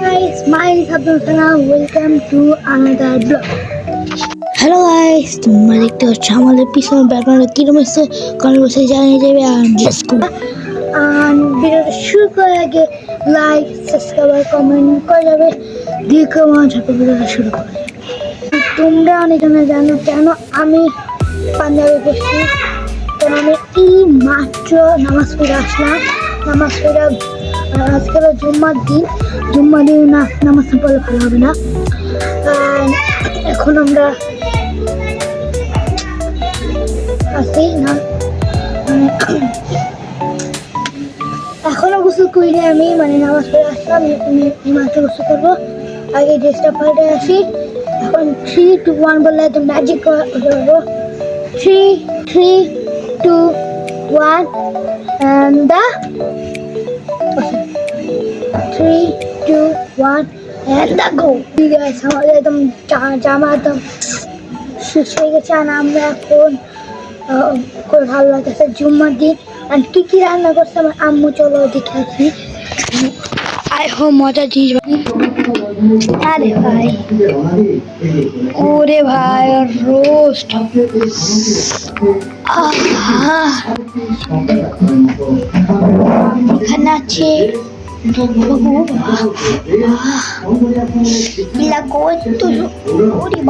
guys, my name is Abdul Salam. Welcome to another vlog. Hello guys তোমরা দেখতে পাচ্ছ আমাদের পিছনে ব্যাকগ্রাউন্ডে কিরম এসছে বসে জানিয়ে যাবে আর লেটস গো ভিডিওটা শুরু করার আগে লাইক সাবস্ক্রাইব আর কমেন্ট করে যাবে। আমার ভিডিওটা শুরু করে তোমরা অনেকজনে জানো কেন আমি পাঞ্জাবে পড়ছি। কেন আমি এই মাত্র নামাজ পড়ে আসলাম। নামাজ পড়ে আজকে হলো জুম্মার দিন জুম্মার দিন না, নামাজ পড়লে ভালো হবে না। এখন আমরা আছি, না? মানে এখনও গোসল করিনি আমি মানে নামাজ পড়ে আসলাম মাত্র গোসল করব। আগে ড্রেসটা পাল্টে আসি, এখন থ্রি টু ওয়ান বললে তো ম্যাজিক করব three three two one the three two one and the ঠিক আছে আমাদের একদম জামা একদম শেষ হয়ে গেছে আর আমরা এখন খুব ভালো লাগতেছে জুম্মার দিন আর কি কি রান্না করছে আমার আম্মু চলো দেখে আসি আই হো মজা জিনিস আরে ভাই ওরে ভাই রোস্ট এখানে আছে পিলা কত ওরে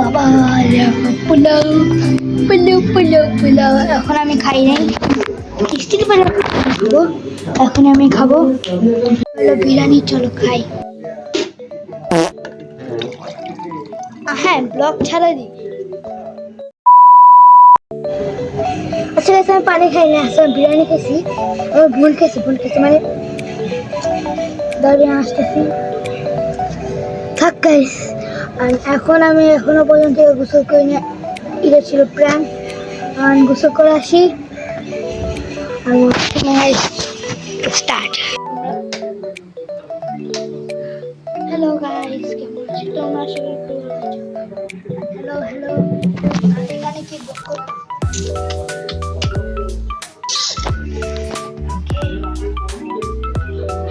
এখন আমি খাই নাই কিস্তির পোলাও এখন আমি খাব চলো বিরিয়ানি চলো খাই হ্যাঁ ব্লগ ছাড়া দিই আচ্ছা আমি পানি খাই না আসলে বিরিয়ানি খেয়েছি আমি ভুল খেয়েছি ভুল খেয়েছি মানে দাঁড়িয়ে আসতেছি। থাক গাইস আর এখন আমি এখনও পর্যন্ত গোসল করি না এটা ছিল প্র্যাঙ্ক আর গোসল করে আসি। আর স্টার্ট হ্যালো গাইস কেমন আছো? তোমরা সবাই হ্যালো হ্যালো এখানে কি বুক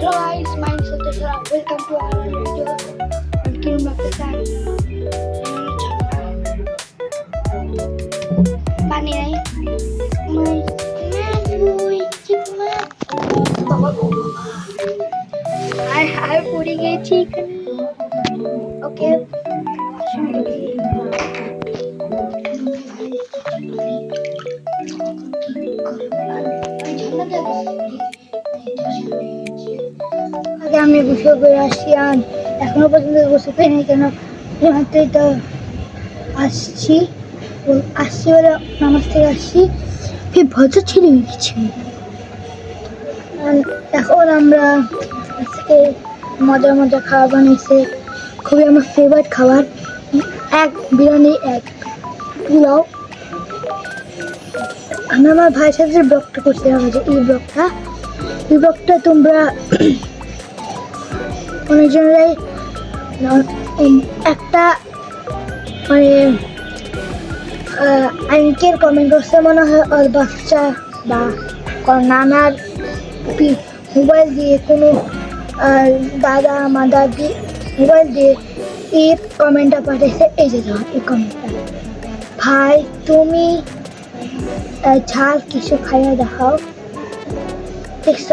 Hello guys, my name is Satyasra. Welcome to our video. কিরম লাগতেছে আর পানি নাই My- বই, চিপমা। বাবা গো বাবা। আর আর পড়ে গেছি আমি গোসল করে আসছি আর এখনও পর্যন্ত গোসল করি নাই, কেন মাত্রই তো আসছি। আসছি বলে নামাজ থেকে আসছি। ফির ভজর ছেড়ে গেছি এখন আমরা আজকে মজার মজার খাবার বানিয়েছে, খুবই আমার ফেভারিট খাবার। এক বিরিয়ানি, এক পোলাও। আমি আমার ভাইয়ের সাথে ব্লগটা করছিলাম, যে এই ব্লগটা এই ব্লগটা তোমরা উম, একটা মানে আঙ্কেল কমেন্ট করছে মনে হয় ওর বাচ্চা বা নানার মোবাইল দিয়ে কোনো দাদা মা দাদি মোবাইল দিয়ে এই কমেন্টটা পাঠিয়েছে এই যে এই কমেন্টটা ভাই তুমি ঝাল কিছু খাইয়া দেখাও। দেখছ?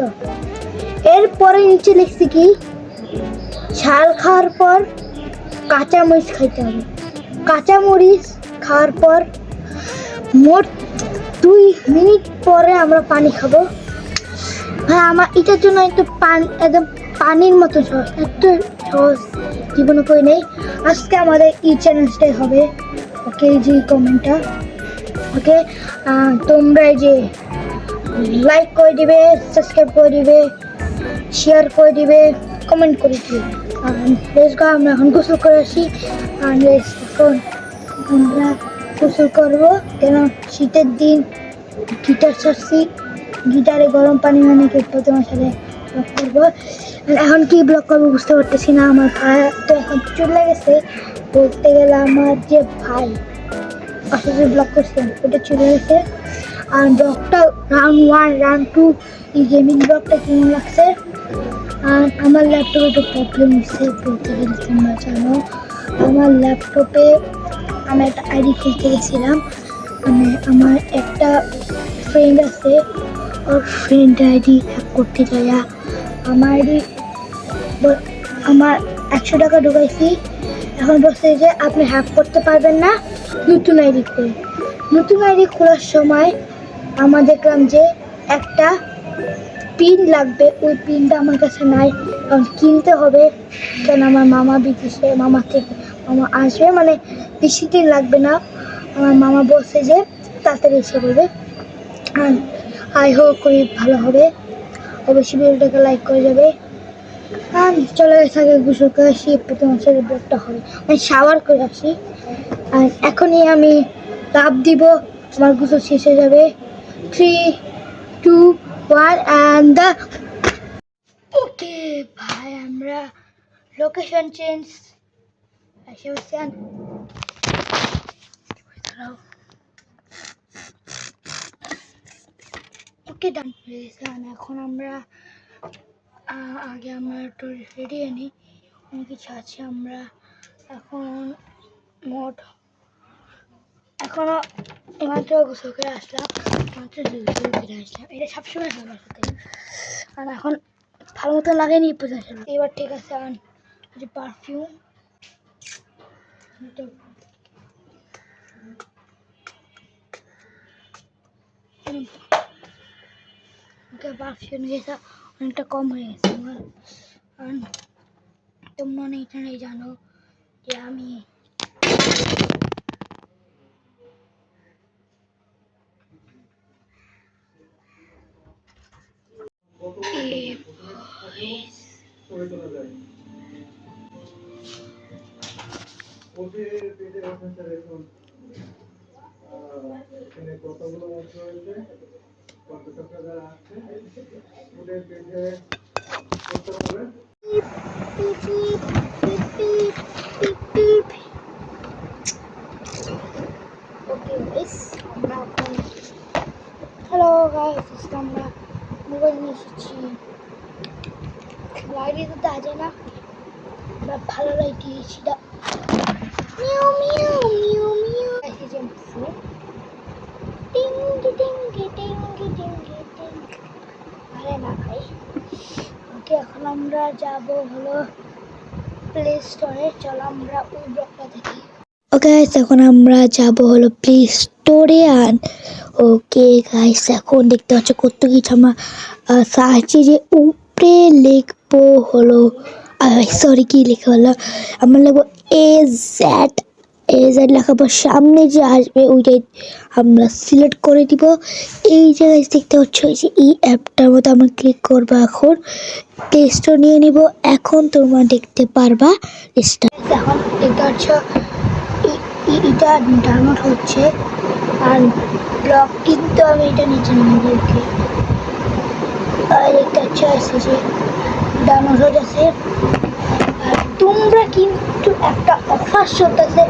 এরপরে নিচে লিখছি কি? ঝাল খাওয়ার পর কাঁচা মরিচ খাইতে হবে। কাঁচা মরিচ খাওয়ার পর মোট দুই মিনিট পরে আমরা পানি খাব। হ্যাঁ আমার এটার জন্য একটু পান, একদম পানির মতো সহজ এত সহজ জীবনে কই নেই। আজকে আমাদের এই চ্যালেঞ্জটাই হবে। ওকে যে কমেন্টটা। ওকে তোমরা যে লাইক করে দিবে সাবস্ক্রাইব করে দিবে শেয়ার করে দিবে। কমেন্ট করে দিবে লেস আমরা এখন গোসল করে আসি। আর এখন আমরা গোসল করব। কেন? শীতের দিন, গিটার ছাড়ছি। গিটারে গরম পানি মানে অনেকে তোমার সাথে ব্লক করব। এখন কি ব্লক করব বুঝতে পারতেছি না। আমার ভাই তো এখন চলে গেছে বলতে গেলে আমার যে ভাই অথচ ব্লক করছিলাম ওটা চলে গেছে আর ব্লকটা রাউন্ড ওয়ান রাউন্ড টু এই গেমিং ব্লকটা কেমন লাগছে? আর আমার ল্যাপটপে একটু প্রবলেম হচ্ছে, বলতে গেলে তোমরা জানো। আমার ল্যাপটপে আমি একটা আইডি খুলতে গেছিলাম। মানে আমার একটা ফ্রেন্ড আছে, ওর ফ্রেন্ড আইডি হ্যাক করতে যাইয়া আমার আইডি আমার একশো টাকা ঢুকাইছি। এখন বলছে যে, আপনি হ্যাক করতে পারবেন না, নতুন আইডি খুলে নতুন আইডি খোলার সময় আমাদের দেখলাম যে একটা পিন লাগবে, ওই পিনটা আমার কাছে নাই। কারণ কিনতে হবে, কেন আমার মামা বিদেশে, মামা থেকে মামা আসবে মানে বেশি দিন লাগবে না। আমার মামা বলছে যে তাড়াতাড়ি এসে বলবে। আর আই হোক করি ভালো হবে। অবশ্যই ভিডিওটাকে লাইক করে যাবে। আর চলে আগে গোসল করে আসি মাসের ব্লগটা হবে। আমি শাওয়ার করে আসি। আর এখনই আমি লাভ দিব আমার গোসল শেষ হয়ে যাবে। Three two one and the okay ভাই আমরা লোকেশন চেঞ্জ এসে বসছেন ওকে ডান এখন আমরা আগে আমরা একটু রেডি নিই। অনেক কিছু আছে, আমরা এখন মোট এখনও এইমাত্র গোসল আসলাম। মাত্র গোসল করে আসলাম। এটা সবসময় হয় আমার সাথে। আর এখন ভালো মতো লাগেনি পর্যন্ত এবার ঠিক আছে আর যে পারফিউম ওকে পারফিউম গেছে, অনেকটা কম হয়ে গেছে। আমার আর তোমরা অনেকজনেই জানো যে আমি এ boys, ওদের পেজে রেফারেন্সটা দেখুন আহ, এখানে কতগুলো অংশ রয়েছে কত টাকা যারা আছে ওদের পেজে করতে হবে beep, beep, beep, beep, beep, beep. Okay, guys, আমরা এখন হ্যালো গাইস আজকে আমরা মোবাইল তো না ভালো না ভাই ওকে এখন আমরা যাব হলো প্লে স্টোরে চলো আমরা ওই ব্লকটা দেখি ওকে এখন আমরা যাব হলো প্লে স্টোরে আর ওকে গাইস এখন দেখতে পাচ্ছ কত কিছু আমরা সাহায্যে যে উপরে লিখব হলো সরি কি লিখে হলো? আমরা লিখব এ জেড এ জেড লেখার পর সামনে যে আসবে ওইটাই আমরা সিলেক্ট করে দিব। এই জায়গায় দেখতে পাচ্ছ যে এই অ্যাপটার মতো আমরা ক্লিক করব এখন। স্টোর নিয়ে নিব। এখন তোমরা দেখতে পারবা এখন দেখতে পাচ্ছ এটা ডাউনলোড হচ্ছে। আর ব্লগ কিন্তু আমি এটা নিচে নিয়ে আর একটা পাচ্ছ আছে যে ডাউনলোড হয়ে আর তোমরা কিন্তু একটা অফার চলতেছে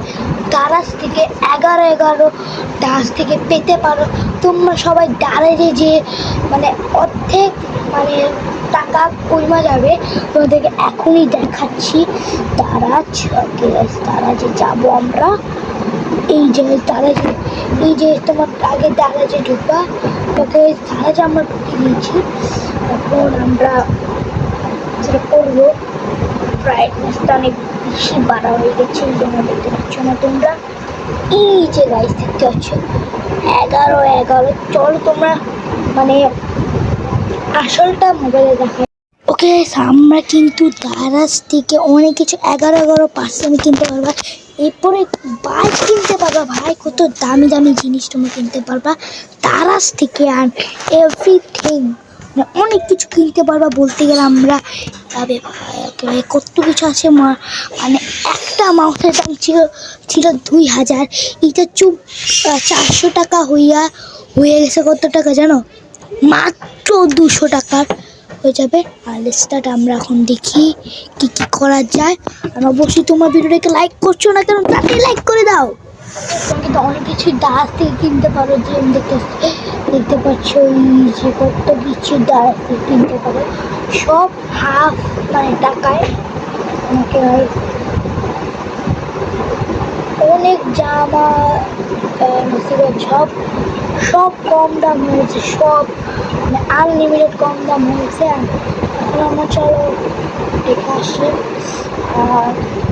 দারাজ থেকে এগারো এগারো দাস থেকে পেতে পারো। তোমরা সবাই দারাজে যে মানে অর্ধেক মানে টাকা কইমা যাবে। তোমাদেরকে এখনই দেখাচ্ছি দারাজ। ওকে, দারাজে যাব আমরা। এই যে দারাজে, এই যে তোমার আগে দারাজে ঢুকবা। ওকে, দারাজে আমরা ঢুকে দিয়েছি। এখন আমরা যেটা করব ব্রাইটনেসটা অনেক বেশি বাড়া হয়ে গেছে এই জন্য দেখতে পাচ্ছ না তোমরা এই যে গাইস দেখতে পাচ্ছ এগারো এগারো চলো তোমরা মানে আসলটা মোবাইলে দেখা। ওকে আমরা কিন্তু দারাজ থেকে অনেক কিছু এগারো এগারো পার্সেন্ট কিনতে পারবা। এরপরে বাইক কিনতে পারবা। ভাই কত দামি দামি জিনিস তুমি কিনতে পারবা। দারাজ থেকে আর এভরিথিং অনেক কিছু কিনতে পারবা বলতে গেলে আমরা যাবে কত কিছু আছে, মা- মানে একটা মাউসের দাম ছিল ছিল দুই হাজার। এটা চুপ চারশো টাকা হইয়া, হয়ে গেছে কত টাকা জানো? মাত্র দুশো টাকার হয়ে যাবে। আর লিস্টটা আমরা এখন দেখি কি কি করা যায়। আর অবশ্যই তোমার ভিডিওটাকে লাইক করছ না কেন, তাকে লাইক করে দাও। কিন্তু অনেক কিছু দাস থেকে কিনতে পারো যে আমি দেখতে দেখতে পাচ্ছ এই যে কত কিছু দাস থেকে কিনতে পারো। সব হাফ মানে টাকায় আর অনেক জামা সব সব কম দাম হয়েছে, সব মানে আনলিমিটেড কম দাম হয়েছে। এখন আমরা চলো, দেখে আসছি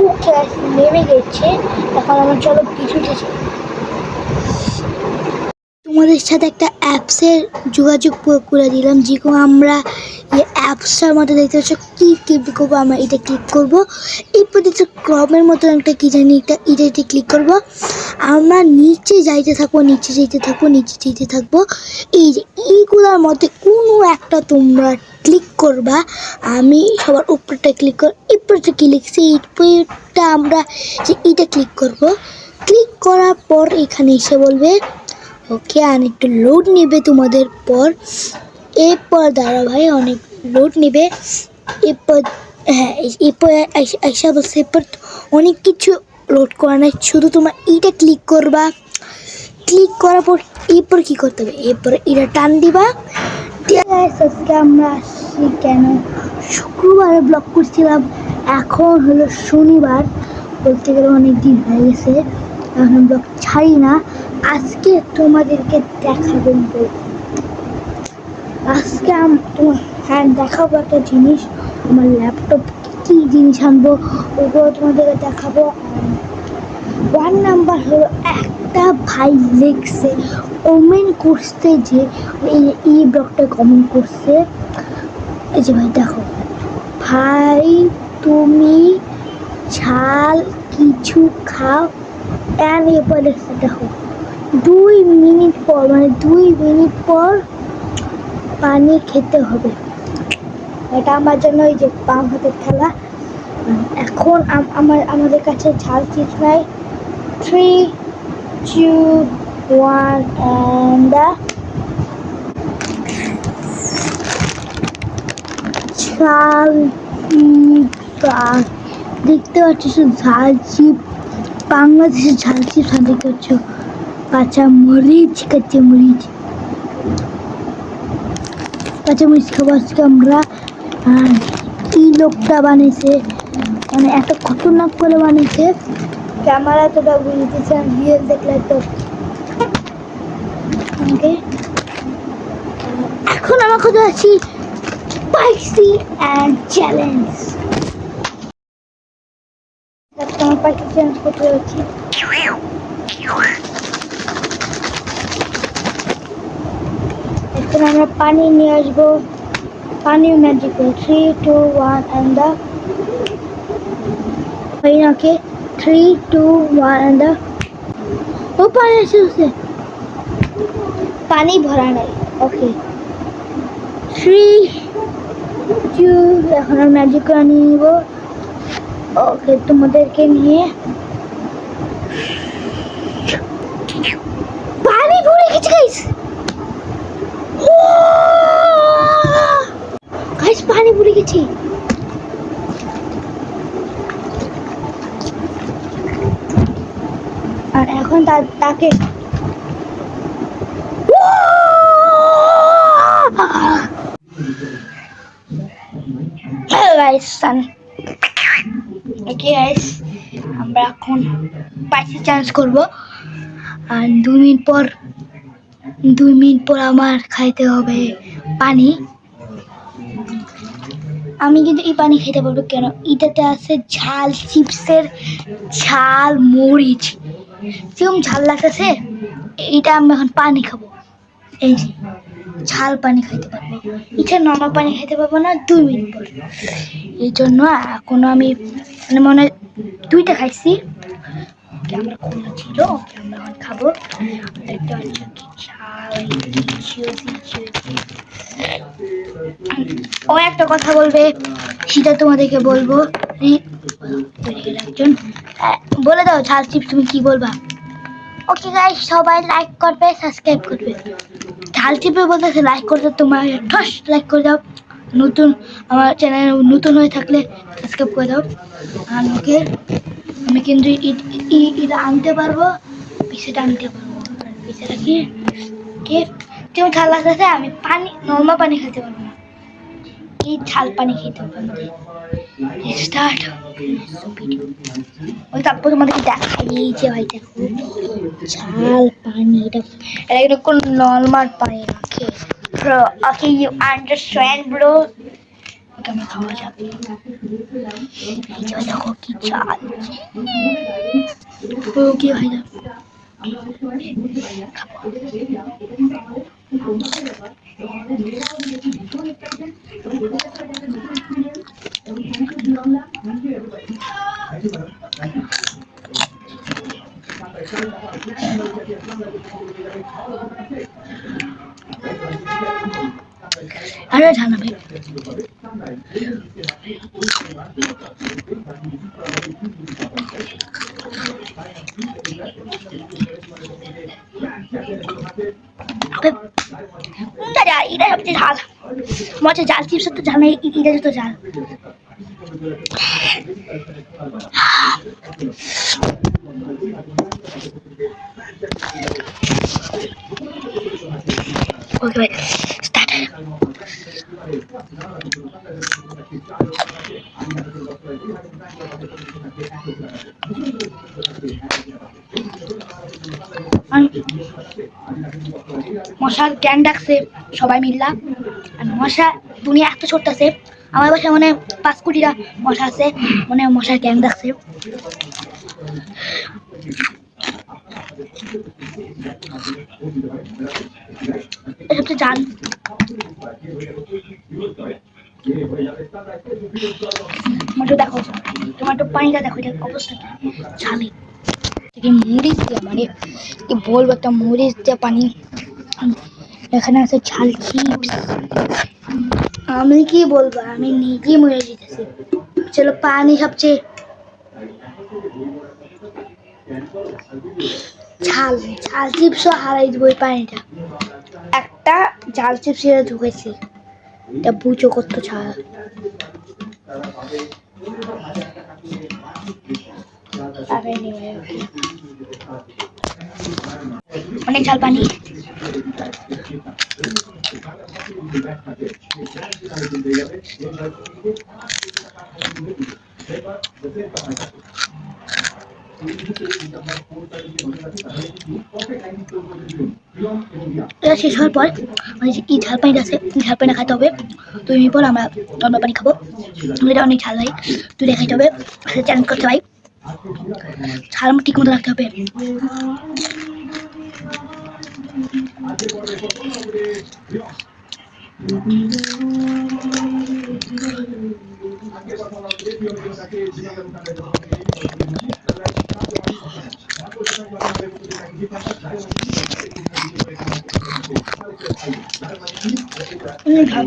উঠে নেমে গেছে এখন আমরা চলো কিছু উঠেছে তোমাদের সাথে একটা অ্যাপসের যোগাযোগ করে দিলাম যেরকম আমরা এই অ্যাপসটার মধ্যে দেখতে পাচ্ছ কী ক্লিক করব আমরা, এটা ক্লিক করব। এরপর প্রতিটা ক্রমের মতন একটা কি জানি এটা এটা ক্লিক করব। আমরা নিচে যাইতে থাকব, নিচে যেতে থাকব, নিচে যেতে থাকব। এই যে এইগুলোর মধ্যে কোনো একটা তোমরা ক্লিক করবা, আমি সবার উপরটা ক্লিক কর, এরপরটা ক্লিক এরপরটা আমরা যে এটা ক্লিক করব। ক্লিক করার পর এখানে এসে বলবে ওকে আর একটু লোড নেবে তোমাদের পর। এরপর দাঁড়া ভাই অনেক লোড নেবে। এরপর হ্যাঁ এরপর আইসা বলছে, এরপর অনেক কিছু লোড করা নাই, শুধু তোমার এইটা ক্লিক করবা। ক্লিক করার পর এরপর কী করতে হবে? এরপর এটা টান দিবা। আজকে আমরা আসছি কেন? শুক্রবারে ব্লগ করছিলাম। এখন হলো শনিবার। বলতে গেলে অনেক দিন হয়ে গেছে। এখন ব্লগ ছাড়ি না। আজকে তোমাদেরকে দেখাবো আজকে তোমার হ্যাঁ দেখাবো একটা জিনিস। আমার ল্যাপটপ কী জিনিস আনব? ওগুলো তোমাদেরকে দেখাবো। ওয়ান নাম্বার হলো একটা ভাই লিখছে ওমেন করছে যে, এই ব্লগটা কমেন্ট করছে। এই যে ভাই, দেখো। ভাই, তুমি ঝাল কিছু খাও? অ্যান্ড এরপর দেখো। দুই মিনিট পর মানে দুই মিনিট পর পানি খেতে হবে। এটা আমার জন্য ওই যে বাম হাতের খেলা এখন আম- আমার, আমাদের কাছে ঝাল চিপস নাই। থ্রি টু ওয়ান অ্যান্ড ঝাল দেখতে পাচ্ছ ঝাল চিপ বাংলাদেশের ঝাল আর দেখতে পাচ্ছ। কাঁচা মরিচ কাঁচা মরিচ কাঁচা মরিচ খাব আজকে আমরা। কি লোকটা বানিয়েছে? মানে এত খতরনাক করে বানিয়েছে। ক্যামেরা তো বুঝতেছে রিয়েল দেখলে তো। এখন আমার কথা আছি স্পাইসি অ্যান্ড চ্যালেঞ্জ আমার পাখি চ্যালেঞ্জ করতে যাচ্ছি। এখন আমরা পানি নিয়ে আসব। পানির magic three two one and the okay three two one and the ও পানি এসেছে পানি ভরা নাই ওকে থ্রি টু এখন আমরা ম্যাজিক করে নিয়ে নিব ওকে তোমাদেরকে নিয়ে পানি ভরে গেছে গাইস গাইস পানি ভরে গেছে। আর এখন তা- তাকে আমরা এখন পাইসি চান্স করব। আর দুই মিনিট পর দুই মিনিট পর আমার খাইতে হবে পানি। আমি কিন্তু এই পানি খেতে পারব কেন? এটাতে আছে ঝাল, চিপসের ঝাল, মরিচ। যেরকম ঝাল লাগতেছে? এটা আমি এখন পানি খাব। এই যে, ঝাল পানি খাইতে পারব। এটা নর্মাল পানি খাইতে পারব না, দুই মিনিট পর। এই জন্য এখনও আমি মানে মনে হয় দুইটা খাইছি। ও একটা কথা বলবে, সেটা তোমাদেরকে বলব। বলে দাও, ঝাল চিপস তুমি কি বলবা? ওকে গাইস সবাই লাইক করবে সাবস্ক্রাইব করবে। ঝাল চিপে বলতেছে লাইক করতে, তোমার ঠস লাইক করে দাও। নতুন, আমার চ্যানেল নতুন হয়ে থাকলে সাবস্ক্রাইব করে দাও। আর ওকে আমি কিন্তু এটা আনতে পারব পিছে আনতে পারব। পিছে রাখি কে? কেউ ঝাল লাগতেছে আমি পানি নর্মাল পানি খেতে পারব না। এই ঝাল পানি খেতে পারব স্টার্ট ওই তারপর তোমাদেরকে দেখাই যে ভাই দেখো ঝাল পানি, এটা এটা কিন্তু কোনো নর্মাল পানি না খেয়ে bro okay you understand bro আমরা খাওয়া যাবে। দেখো কি চাল কি হয় না? আরে জানাবে দাদা এটা সবচেয়ে ঝাল মজা জাল নেই এটা তো স্টার্ট মশার গ্যাং ডাকছে সবাই মিল্লা। আর মশা দুনিয়া এত ছোট্ট আছে। আমার বাসায় মানে পাঁচ কোটিটা মশা আছে মানে মশার গ্যাং ডাকছে এটা হচ্ছে জাল টমেটো দেখো, টমেটো পানিটা দেখো মরিচ দিয়ে মানে কি বলব, একটা মরিচ দিয়ে পানি। এখানে আছে ঝাল চিপস। আমি কি বলব? আমি নিজেই মরে যেতেছি। চলো পানি সবচেয়ে। ঝাল ঝাল চিপসও হারাই দেবো ওই পানিটা। একটা ঝাল চিপস ঢুকেছি। এটা বুঝো করতো ঝাল। অনেক ঝাল পানি এটা শেষ হওয়ার পর মানে যে এই ঝাল পানিটা আছে এই ঝাল পানি খাইতে হবে তুই বল আমরা নর্মাল পানি খাব। এটা অনেক ঝাল হয়, তুই খাইতে হবে চ্যালেঞ্জ করতে ভাই। ঝাল ঠিক মতো রাখতে হবে। অনেক ঝাল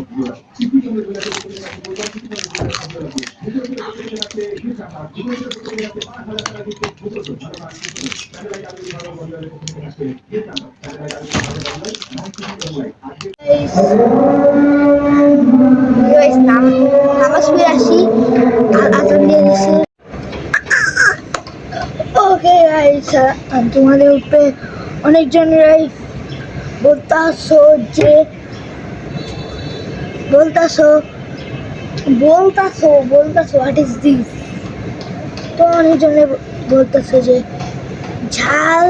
Guys, নাম- নামাজ পড়ে আসি আর আজান দিয়ে দিছি ওকে গাইস তোমাদের উপরে অনেকজনেরাই বলতাছো যে, বলতাছো বলতাছো বলতাছো হোয়াট ইজ দিস তো অনেকজনে বলতাছো যে, ঝাল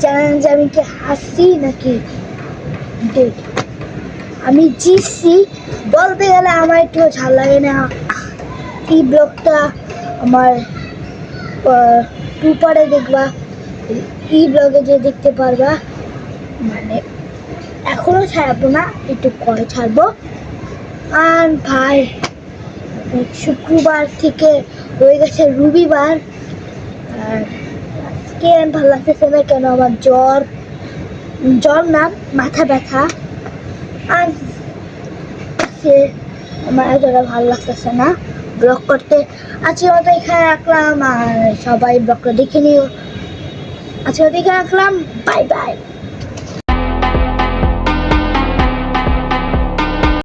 চ্যালেঞ্জে আমি কি হাসি নাকি? ডেট আমি জিতছি। বলতে গেলে আমার একটু ঝাল লাগে না। এই ব্লগটা আমার টু পারে দেখবা। এই ব্লগে যে দেখতে পারবা মানে এখনও ছাড়বো না, একটু পরে ছাড়বো। আর ভাই শুক্রবার থেকে হয়ে গেছে রবিবার। আর আজকে ভালো লাগতেছে না কেন আমার জ্বর জ্বর না, মাথা ব্যথা। আর সে আমার এতটা ভালো লাগতেছে না ব্লগ করতে, আজকে মতো এখানে রাখলাম। আর সবাই ব্লগটা দেখে নিও। আজকে দেখে রাখলাম। Bye bye